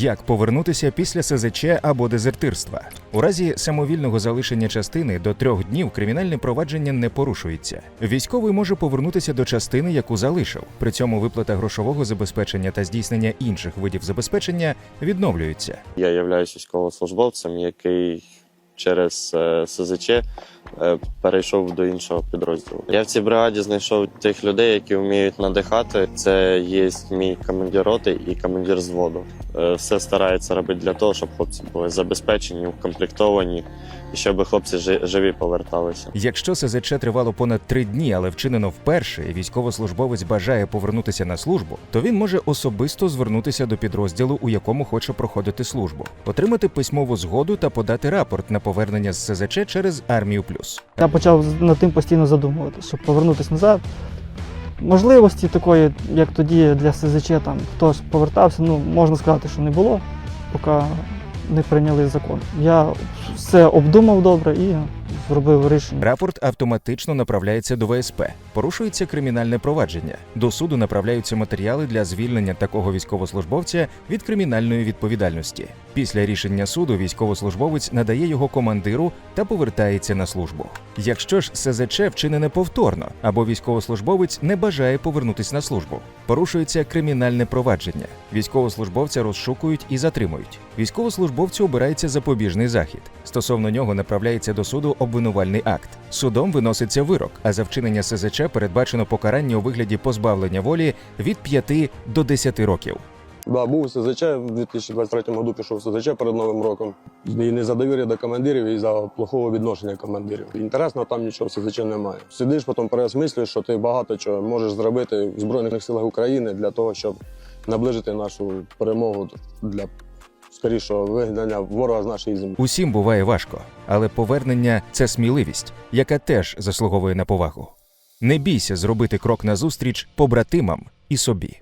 Як повернутися після СЗЧ або дезертирства? У разі самовільного залишення частини до трьох днів кримінальне провадження не порушується. Військовий може повернутися до частини, яку залишив. При цьому виплата грошового забезпечення та здійснення інших видів забезпечення відновлюються. Я являюсь військовослужбовцем, який через е, СЗЧ перейшов до іншого підрозділу. Я в цій бригаді знайшов тих людей, які вміють надихати. Це є мій командир роти і командир взводу. Е, Все старається робити для того, щоб хлопці були забезпечені, укомплектовані, і щоб хлопці жи- живі поверталися. Якщо СЗЧ тривало понад три дні, але вчинено вперше, і військовослужбовець бажає повернутися на службу, то він може особисто звернутися до підрозділу, у якому хоче проходити службу, отримати письмову згоду та подати рапорт на повернення з СЗЧ через армію плюс. Я почав над тим постійно задумуватися, щоб повернутися назад. Можливості такої, як тоді для СЗЧ, там хтось повертався, ну можна сказати, що не було, поки не прийняли закон. Я все обдумав добре і зробив рішення. Рапорт автоматично направляється до ВСП. Порушується кримінальне провадження. До суду направляються матеріали для звільнення такого військовослужбовця від кримінальної відповідальності. Після рішення суду військовослужбовець надає його командиру та повертається на службу. Якщо ж СЗЧ вчинене повторно або військовослужбовець не бажає повернутися на службу, порушується кримінальне провадження. Військовослужбовця розшукують і затримують. Військовослужбовцю обирається запобіжний захід. Стосовно нього направляється до суду обвинувальний акт. Судом виноситься вирок, а за вчинення СЗЧ передбачено покарання у вигляді позбавлення волі від 5 до 10 років. Да, був у СЗЧ в 2023 году пішов в СЗЧ перед Новим роком. І не за довір'я до командирів, і за плохого відношення командирів. Інтересно, там нічого в СЗЧ немає. Сидиш, потім переосмислюєш, що ти багато чого можеш зробити в Збройних силах України для того, щоб наближити нашу перемогу для скорішого вигнання ворога з нашої землі. Усім буває важко, але повернення це сміливість, яка теж заслуговує на повагу. Не бійся зробити крок назустріч побратимам і собі.